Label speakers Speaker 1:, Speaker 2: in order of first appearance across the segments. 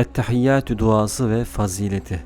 Speaker 1: Ettehiyyatü duası ve fazileti.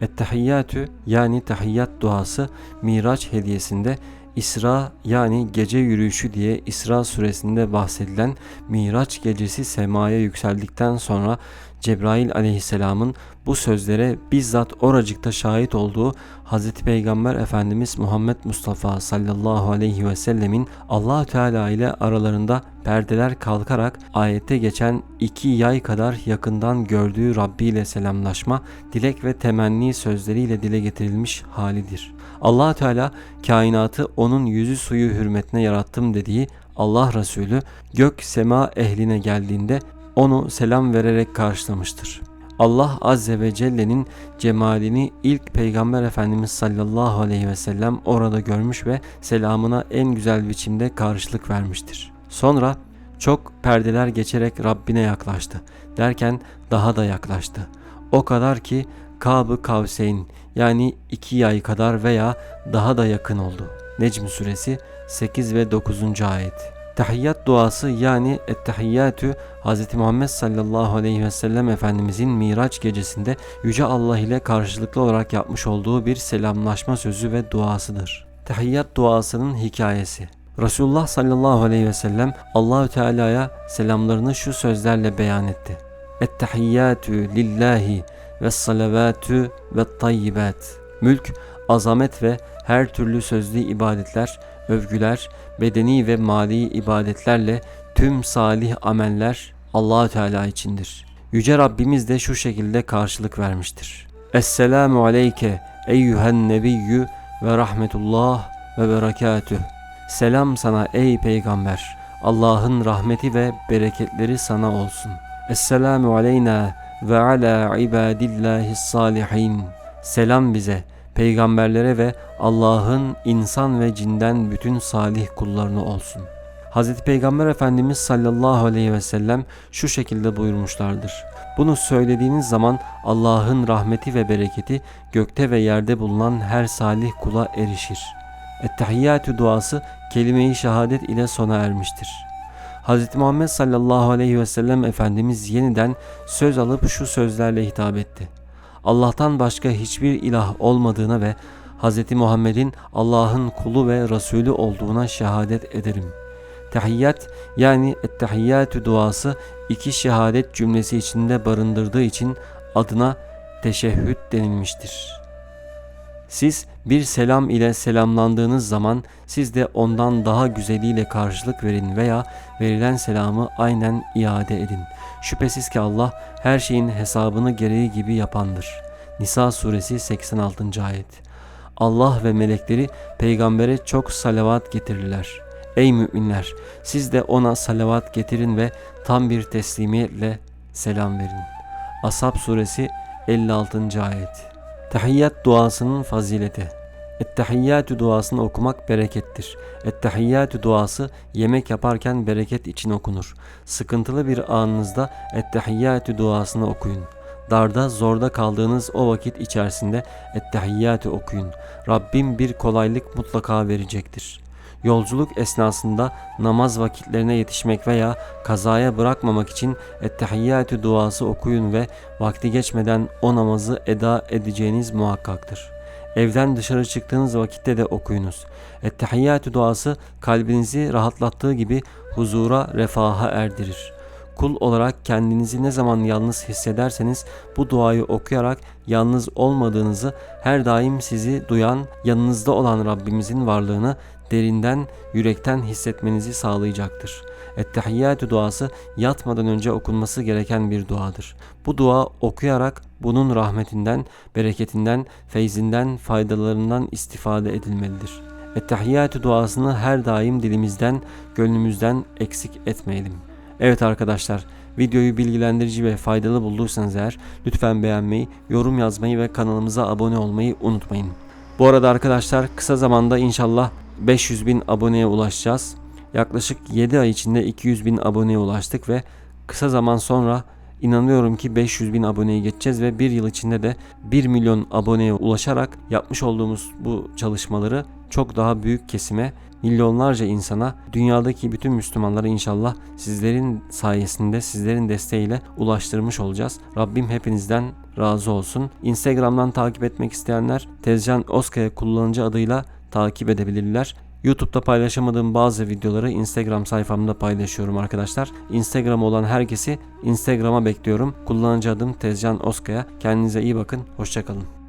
Speaker 1: Ettehiyyatü yani tahiyyat duası Miraç hediyesinde İsra yani gece yürüyüşü diye İsra suresinde bahsedilen Miraç gecesi semaya yükseldikten sonra Cebrail aleyhisselamın bu sözlere bizzat oracıkta şahit olduğu Hz. Peygamber Efendimiz Muhammed Mustafa sallallahu aleyhi ve sellemin allah Teala ile aralarında perdeler kalkarak ayette geçen iki yay kadar yakından gördüğü Rabbi ile selamlaşma, dilek ve temenni sözleriyle dile getirilmiş halidir. allah Teala kainatı onun yüzü suyu hürmetine yarattım dediği Allah Resulü gök sema ehline geldiğinde onu selam vererek karşılamıştır. Allah Azze ve Celle'nin cemalini ilk Peygamber Efendimiz sallallahu aleyhi ve sellem orada görmüş ve selamına en güzel biçimde karşılık vermiştir. Sonra çok perdeler geçerek Rabbine yaklaştı. Derken daha da yaklaştı. O kadar ki Kab-ı Kavseyn yani iki yay kadar veya daha da yakın oldu. Necm suresi 8 ve 9. ayet. Tahiyyat duası yani ettehiyyatü Hz. Muhammed sallallahu aleyhi ve sellem Efendimizin Miraç gecesinde Yüce Allah ile karşılıklı olarak yapmış olduğu bir selamlaşma sözü ve duasıdır. Tahiyyat duasının hikayesi Resulullah sallallahu aleyhi ve sellem Allahü Teala'ya selamlarını şu sözlerle beyan etti. Ettehiyyatü lillahi ve salavatü ve tayyibat. Mülk, azamet ve her türlü sözlü ibadetler, övgüler, bedeni ve mali ibadetlerle tüm salih ameller Allahü Teala içindir. Yüce Rabbimiz de şu şekilde karşılık vermiştir. Esselamu aleyke eyyühen nebiyyü ve rahmetullah ve berekatüh. Selam sana ey peygamber. Allah'ın rahmeti ve bereketleri sana olsun. Esselamu aleyna ve ala ibadillahi salihin. Selam bize, peygamberlere ve Allah'ın insan ve cinden bütün salih kullarına olsun. Hz. Peygamber Efendimiz sallallahu aleyhi ve sellem şu şekilde buyurmuşlardır. Bunu söylediğiniz zaman Allah'ın rahmeti ve bereketi gökte ve yerde bulunan her salih kula erişir. Ettehiyyatü duası kelime-i şehadet ile sona ermiştir. Hz. Muhammed sallallahu aleyhi ve sellem Efendimiz yeniden söz alıp şu sözlerle hitap etti. Allah'tan başka hiçbir ilah olmadığına ve Hz. Muhammed'in Allah'ın kulu ve Resulü olduğuna şehadet ederim. Tahiyyat yani ettehiyyatü duası iki şehadet cümlesi içinde barındırdığı için adına teşehhüd denilmiştir. Siz bir selam ile selamlandığınız zaman siz de ondan daha güzeliyle karşılık verin veya verilen selamı aynen iade edin. Şüphesiz ki Allah her şeyin hesabını gereği gibi yapandır. Nisa suresi 86. ayet. Allah ve melekleri peygambere çok salavat getirirler. Ey müminler siz de ona salavat getirin ve tam bir teslimiyetle selam verin. Ashab suresi 56. ayet. Tahiyyat duasının fazileti. Ettehiyyatü duasını okumak berekettir. Ettehiyyatü duası yemek yaparken bereket için okunur. Sıkıntılı bir anınızda ettehiyyatü duasını okuyun. Darda, zorda kaldığınız o vakit içerisinde ettehiyyatü okuyun. Rabbim bir kolaylık mutlaka verecektir. Yolculuk esnasında namaz vakitlerine yetişmek veya kazaya bırakmamak için ettehiyyatü duası okuyun ve vakti geçmeden o namazı eda edeceğiniz muhakkaktır. Evden dışarı çıktığınız vakitte de okuyunuz. Ettehiyyatü duası kalbinizi rahatlattığı gibi huzura, refaha erdirir. Kul olarak kendinizi ne zaman yalnız hissederseniz bu duayı okuyarak yalnız olmadığınızı, her daim sizi duyan, yanınızda olan Rabbimizin varlığını derinden, yürekten hissetmenizi sağlayacaktır. Ettehiyyatü duası yatmadan önce okunması gereken bir duadır. Bu dua okuyarak bunun rahmetinden, bereketinden, feyzinden, faydalarından istifade edilmelidir. Ettehiyyatü duasını her daim dilimizden, gönlümüzden eksik etmeyelim. Evet arkadaşlar, videoyu bilgilendirici ve faydalı bulduysanız eğer lütfen beğenmeyi, yorum yazmayı ve kanalımıza abone olmayı unutmayın. Bu arada arkadaşlar kısa zamanda inşallah 500 bin aboneye ulaşacağız. Yaklaşık 7 ay içinde 200 bin aboneye ulaştık ve kısa zaman sonra inanıyorum ki 500 bin aboneye geçeceğiz ve bir yıl içinde de 1 milyon aboneye ulaşarak yapmış olduğumuz bu çalışmaları çok daha büyük kesime, milyonlarca insana, dünyadaki bütün Müslümanlara inşallah sizlerin sayesinde, sizlerin desteğiyle ulaştırmış olacağız. Rabbim hepinizden razı olsun. Instagram'dan takip etmek isteyenler Tezcan Oskaya kullanıcı adıyla takip edebilirler. YouTube'da paylaşamadığım bazı videoları Instagram sayfamda paylaşıyorum arkadaşlar. Instagram olan herkesi Instagram'a bekliyorum. Kullanıcı adım Tezcan Oskaya. Kendinize iyi bakın. Hoşçakalın.